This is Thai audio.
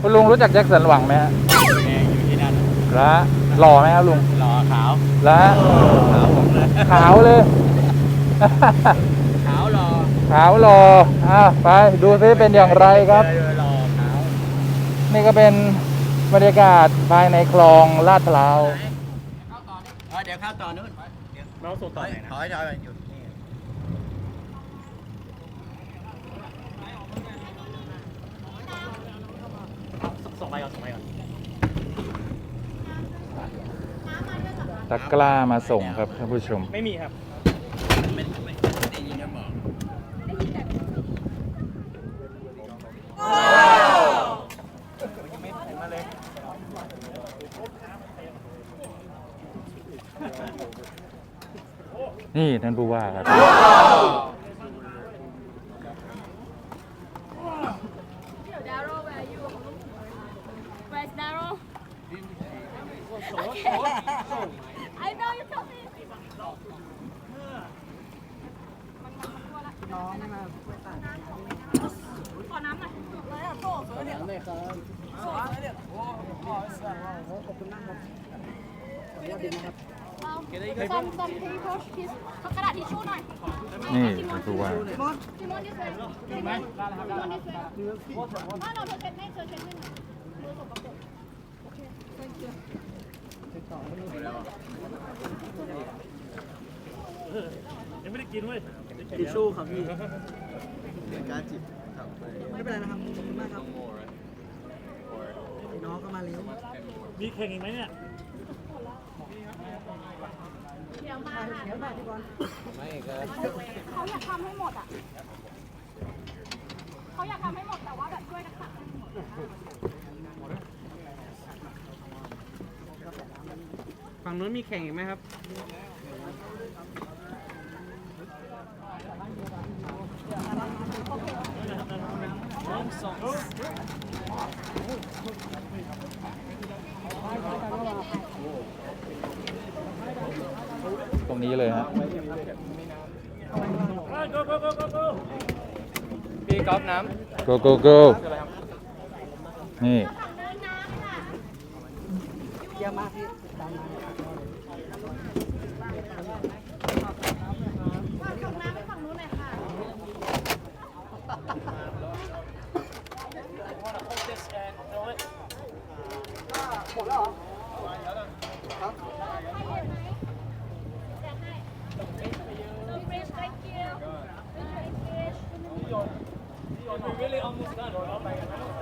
คุณลุงรู้จักแจ็คสันหวังไหมฮะอยู่ที่นั่นละหล่อไหมครับลุงหล่อขาวละขาวผมเลยขาวเลย ขาวหล่อขาวหล่ออะไปดูซิเป็นอย่างไรครับหล่อขาวนี่ก็เป็นบรรยากาศภายในคลองลาดพร้าวเดี๋ยวเข้าต่อนู้นเราสู่ต่อไหนนะถอยถอยไปหยุด นี่ส่งไปก่อนส่งไปก่อนตะกร้ามาส่งครับท่านผู้ชม ไม่มีครับไม่ไม่ได้ยินครับหมอนี่ท่านผู้ว่าครับ I know you told me. น้องมาขอน้ำหน่อยเลยอะโซ่สวยเดี๋ยวเลยครับโซ่สวยเดี๋ยวโอ้ขอขอบคุณมากครับซัมซัมพีโพสทิสกระดาษทิชชู่หน่อยนี่ท่านผู้ว่าซิมอนดิสเลยซิมอนซิมอนดิสเลยไม่เราเธอเช็ดให้เธอเช็ดให้หน่อยมือสกปรกโอเค thank you ยังไม่ได้กินเว้ยทิชชู่ครับพี่ไม่เป็นไรนะครับขอบคุณมากครับน้องก็มาเลี้ยงมีแข่งอีกไหมเนี่ยเดี๋ยวมาค่ะเดี๋ยวมาพี่บอลเขาอยากทำให้หมดอะเขาอยากทำให้หมดแต่ว่าแบบช่วยรักษาให้หมดฝั่งนู้นมีแข่งอีกไหมครับ ตรงนี้เลยฮะ go go go go go พี่ก๊อฟน้ go go go นี่ฝั่งเดินน้ำค่ะเยี่ยมมากพี่ตามมา Do you. Really understand or